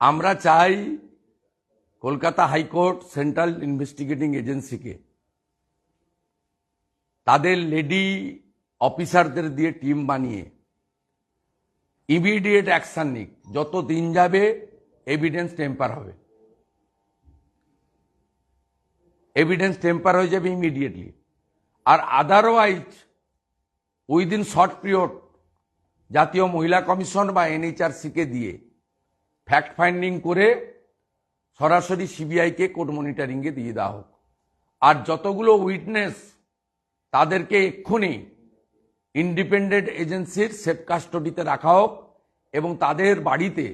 আমরা চাই Kolkata high court central investigating এজেন্সিকে তাদের লেডি অফিসারদের দিয়ে টিম বানিয়ে ইমিডিয়েট অ্যাকশন নিক। যত দিন যাবে এভিডেন্স টেম্পার হবে। এভিডেন্স টেম্পার হয়ে যাবে ইমিডিয়েটলি আর আদারওয়াইজ উইদিন শর্ট পিরিয়ড জাতীয় মহিলা কমিশন বা এনএইচআরসিকে দিয়ে ফ্যাক্ট ফাইন্ডিং করে সরাসরি সিবিআইকে কোর্ট মনিটরিংয়ে দিয়ে দেওয়া হোক। আর যতগুলো উইটনেস তাদেরকে এক্ষুনি ইন্ডিপেন্ডেন্ট এজেন্সির সেফ কাস্টডিতে রাখা হোক এবং তাদের বাড়িতে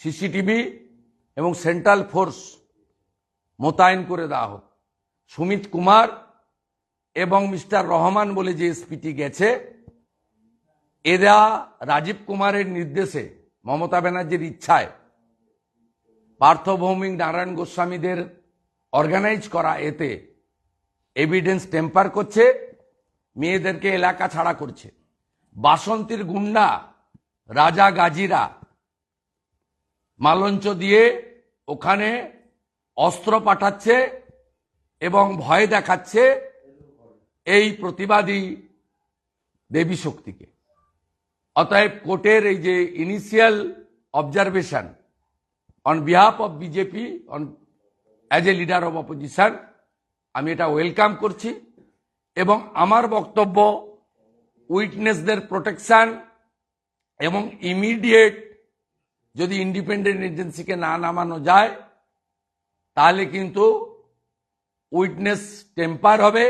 সিসিটিভি এবং সেন্ট্রাল ফোর্স মোতায়েন করে দেওয়া হোক। সুমিত কুমার এবং মিস্টার রহমান বলে যে এসপিটি গেছে, এরা রাজীব কুমারের নির্দেশে মমতা ব্যানার্জির ইচ্ছায় পার্থ ভৌমিক নারায়ণ গোস্বামীদের অর্গানাইজ করা, এতে এভিডেন্স টেম্পার করছে, মেয়েদেরকে এলাকা ছাড়া করছে। বাসন্তীর গুন্ডা, রাজা গাজীরা মালঞ্চ দিয়ে ওখানে অস্ত্র পাঠাচ্ছে এবং ভয় দেখাচ্ছে এই প্রতিবাদী দেবী শক্তিকে। অতএব কোর্টের এই যে initial observation on behalf of BJP on as a leader of opposition আমি এটা ওয়েলকাম করছি এবং আমার বক্তব্য উইটনেসদের প্রোটেকশান এবং ইমিডিয়েট যদি ইন্ডিপেন্ডেন্ট এজেন্সিকে না নামানো যায়, তাহলে কিন্তু উইটনেস টেম্পার হবে।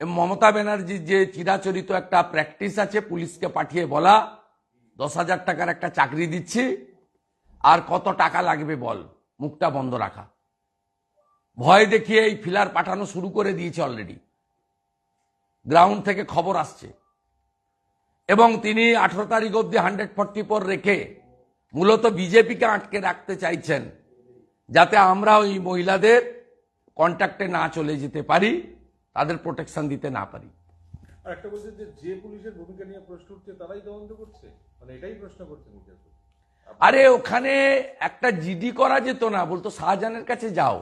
মমতা ব্যানার্জির যে চিরাচরিত একটা প্র্যাকটিস আছে, পুলিশকে পাঠিয়ে বলা, দশ হাজার টাকার একটা চাকরি দিচ্ছি, আর কত টাকা লাগবে বল, মুখটা বন্ধ রাখা। ভয় দেখিয়ে এই ফিলার পাঠানো শুরু করে দিয়েছে অলরেডি গ্রাউন্ড থেকে খবর আসছে। এবং তিনি আঠারো তারিখ অব্দি হান্ড্রেড ফর্টি ফোর রেখে মূলত বিজেপিকে আটকে রাখতে চাইছেন, যাতে আমরা ওই মহিলাদের কন্ট্যাক্টে না চলে যেতে পারি। তাদের প্রোটেকশন দিতে না পারি। আর একটা যে যে পুলিশের ভূমিকা নিয়ে প্রশ্ন উঠছে তারাই তদন্ত করছে? মানে এটাই প্রশ্ন আরে ওখানে একটা জিডি করা যেত না বলতো শাহজাহানের কাছে যাও।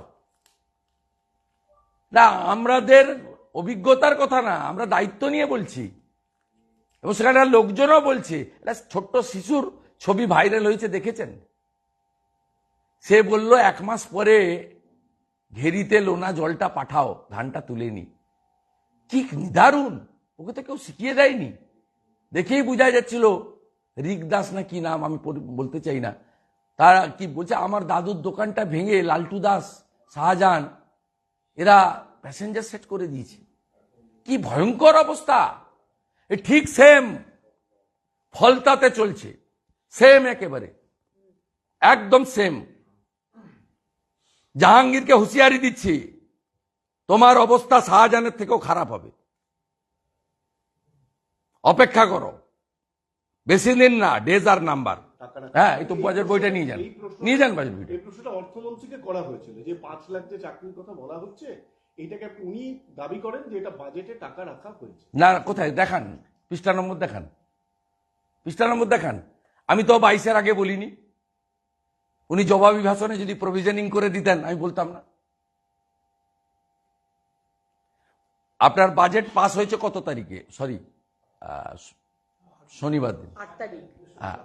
না আমাদের অভিজ্ঞতার কথা না আমরা দায়িত্ব নিয়ে বলছি। এবং সেখানে লোকজনও বলছে ছোট্ট শিশুর ছবি ভাইরাল হয়েছে দেখেছেন? সে বলল এক মাস পরে ঘেরিতে লোনা জলটা পাঠাও ধানটা তুলে নি। কি দারুণ! ওকে তো কেউ শিখিয়ে দেয়নি। দেখেই বোঝা যাচ্ছিল, রিক দাস না কি নাম আমি বলতে চাই না। তারা কি বলছে, আমার দাদুর দোকানটা ভেঙে লালটু দাস, শাহজাহান, এরা প্যাসেঞ্জার সেট করে দিয়েছে। কি ভয়ঙ্কর অবস্থা! ঠিক সেম ফলতাতে চলছে। সেম একেবারে। একদম সেম জাহাঙ্গীরকে হুঁশিয়ারি দিচ্ছি। তোমার অবস্থা শাহজাহানের থেকেও খারাপ হবে। অপেক্ষা করো। বেশি দিন না ডেজ আর নাম্বার। হ্যাঁ এই তো বাজেট বইটা নিয়ে যান। নিয়ে যান বাজেট বইটা। এই প্রশ্নটা অর্থমন্ত্রীকে করা হয়েছিল যে পাঁচ লাখ যে চাকরির কথা বলা হচ্ছে এইটাকে উনি দাবি করেন যে এটা বাজেটে টাকা রাখা হয়েছে। না কোথায়? দেখান। পৃষ্ঠা নম্বর দেখান। পৃষ্ঠা নম্বর দেখান। আমি তো বাইশের আগে বলিনি। উনি জবাবি ভাষণে যদি প্রভিশনিং করে দিতেন আমি বলতাম না। আপনার বাজেট পাস হয়েছে কত তারিখে? সরি শনিবার দিন। হ্যাঁ।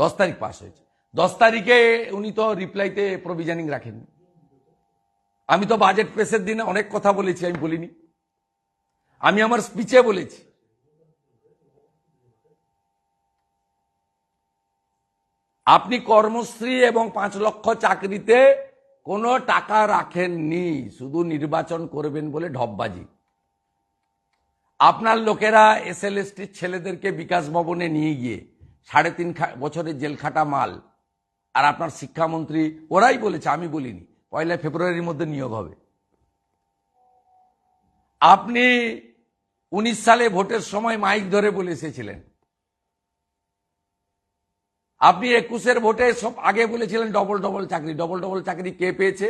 দশ তারিখ পাস হয়েছে। দশ তারিখে উনি তো রিপ্লাইতে প্রভিশনিং রাখেন। আমি তো বাজেট পেশের দিনে অনেক কথা বলেছি আমি বলিনি। আমি আমার স্পিচে বলেছি। আপনি কর্মশ্রী এবং পাঁচ লক্ষ চাকরিতে কোনো টাকা রাখেননি, শুধু নির্বাচন করবেন বলে ঢপবাজি। আপনার লোকেরা এস এল ছেলেদেরকে বিকাশ ভবনে নিয়ে গিয়ে সাড়ে তিন বছরের জেল খাটা মাল, আর আপনার শিক্ষামন্ত্রী, ওরাই বলেছে, আমি বলিনি, পয়লা ফেব্রুয়ারির মধ্যে নিয়োগ হবে। আপনি উনিশ সালে ভোটের সময় মাইক ধরে বলে এসেছিলেন আপনি একুশের ভোটে সব আগে বলেছিলেন ডবল ডবল চাকরি ডবল ডবল চাকরি কে পেয়েছে?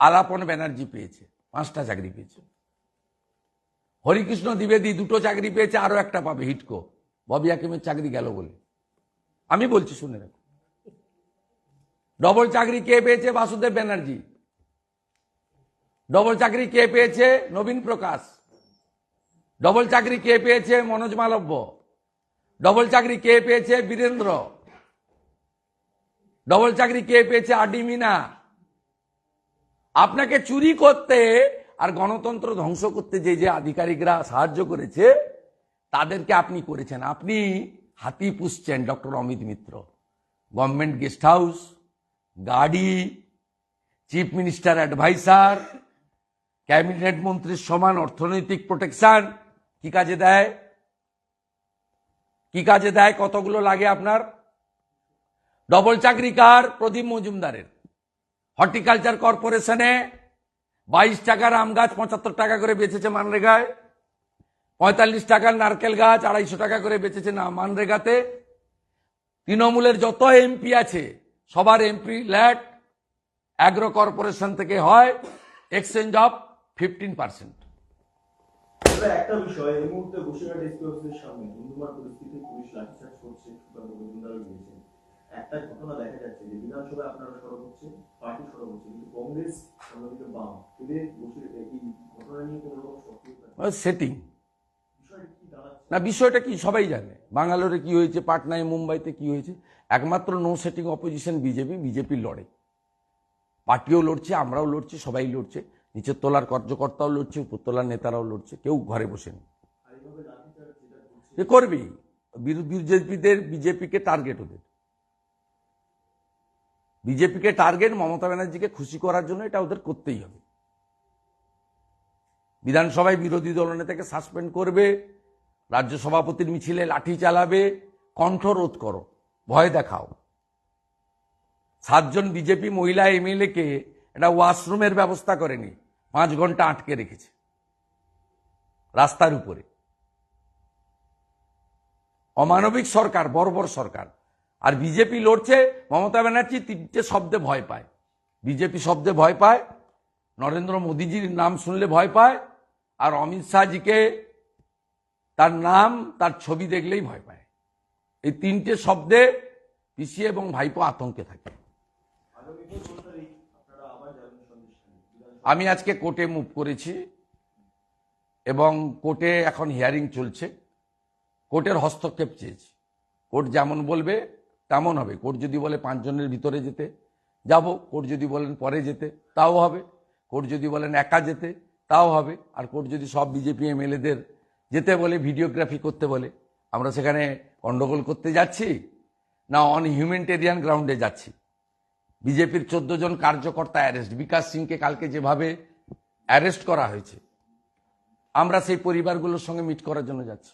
আলাপন ব্যানার্জি পেয়েছে, পাঁচটা চাকরি পেয়েছে। হরিকৃষ্ণ দ্বিবেদী দুটো চাকরি পেয়েছে, আরও একটা পাবে, হিটকো। ববি হাকিমের চাকরি গেল বলে। আমি বলছি, শুনে রাখো ডবল চাকরি কে পেয়েছে? বাসুদেব ব্যানার্জি। ডবল চাকরি কে পেয়েছে? নবীন প্রকাশ। ডবল চাকরি কে পেয়েছে? মনোজ মালব্য। ডবল চাকরি কে পেয়েছে? বীরেন্দ্র। ডবল চাকরি কে পেয়েছে? আডি মিনা। আপনাকে চুরি করতে আর গণতন্ত্র ধ্বংস করতে যে যে আধিকারিকরা সাহায্য করেছে, তাদেরকে আপনি করেছেন। আপনি হাতি পুষছেন, doctor Amit Mitra. Government guest house, গাড়ি, চিফ মিনিস্টার অ্যাডভাইসার, ক্যাবিনেট মন্ত্রীর সমান অর্থনৈতিক প্রোটেকশন, কি কাজে দেয়? কি কাজে দেয়? কতগুলো লাগে আপনার? ডবল চাকরি কার? প্রদীপ মজুমদারের। হর্টিকালচার কর্পোরেশনে বাইশ টাকার আম গাছ পঁচাত্তর টাকা করে বেচেছে মানরেগায়। পঁয়তাল্লিশ টাকার নারকেল গাছ আড়াইশো টাকা করে বেচেছে না মানরেগাতে। তৃণমূলের যত এমপি আছে, সবার এমপি ল্যাট। অ্যাগ্রো কর্পোরেশন থেকে হয় এক্সচেঞ্জ অফ ফিফটিন পার্সেন্ট একটা বিষয়, এই মুহূর্তে একটা ঘটনা দেখা যাচ্ছে যে বিধানসভায় আপনারা সরব হচ্ছে পার্টি সরব হচ্ছে কিন্তু কংগ্রেস অন্যদিকে বাম এদের বসির এই ঘটনা নিয়ে কোনো রকম সক্রিয়তা সেটিং বিষয়টা কি দাঁড়াচ্ছে? না বিষয়টা কি সবাই জানে। বাঙ্গালোরে কি হয়েছে পাটনায় মুম্বাইতে কি হয়েছে? একমাত্র no setting opposition BJP BJP লড়ে। পার্টিও লড়ছে আমরাও লড়ছি সবাই লড়ছে। নিচের তোলার কার্যকর্তাও লড়ছে উপরতলার নেতারাও লড়ছে কেউ ঘরে বসে এ করবেই। বিজেপিদের বিজেপিকে টার্গেট ওদের। বিজেপিকে টার্গেট মমতা ব্যানার্জিকে খুশি করার জন্য এটা ওদের করতেই হবে। বিধানসভায় বিরোধী দলনেতাকে সাসপেন্ড করবে, রাজ্য সভাপতির মিছিলে লাঠি চালাবে কণ্ঠরোধ করো, ভয় দেখাও। সাতজন বিজেপি মহিলা এমএলএ কে একটা ওয়াশরুমের ব্যবস্থা করেনি, পাঁচ ঘণ্টা আটকে রেখেছে। রাস্তার উপরে। অমানবিক সরকার, বর্বর সরকার আর বিজেপি লড়ছে, মমতা ব্যানার্জি তিনটে শব্দে ভয় পায়। বিজেপি শব্দে ভয় পায়, নরেন্দ্র মোদীজির নাম শুনলে ভয় পায়, আর অমিত শাহজিকে তার নাম, তার ছবি দেখলেই ভয় পায়। এই তিনটে শব্দে পিসি এবং ভাইপো আতঙ্কে থাকে। আমি আজকে কোর্টে মুভ করেছি এবং কোর্টে এখন হিয়ারিং চলছে। কোর্টের হস্তক্ষেপ চেয়েছি। কোর্ট যেমন বলবে তেমন হবে। কোর্ট যদি বলে পাঁচজনের ভিতরে যেতে, যাব। কোর্ট যদি বলেন পরে যেতে, তাও হবে। কোর্ট যদি বলেন একা যেতে, তাও হবে। আর কোর্ট যদি সব বিজেপি এমএলএদের যেতে বলে, ভিডিওগ্রাফি করতে বলে, আমরা সেখানে গন্ডগোল করতে যাচ্ছি না অন হিউম্যানিটেরিয়ান গ্রাউন্ডে যাচ্ছি? বিজেপির চোদ্দ জন কার্যকর্তা অ্যারেস্ট বিকাশ সিংকে কালকে যেভাবে অ্যারেস্ট করা হয়েছে, আমরা সেই পরিবারগুলোর সঙ্গে মিট করার জন্য যাচ্ছি।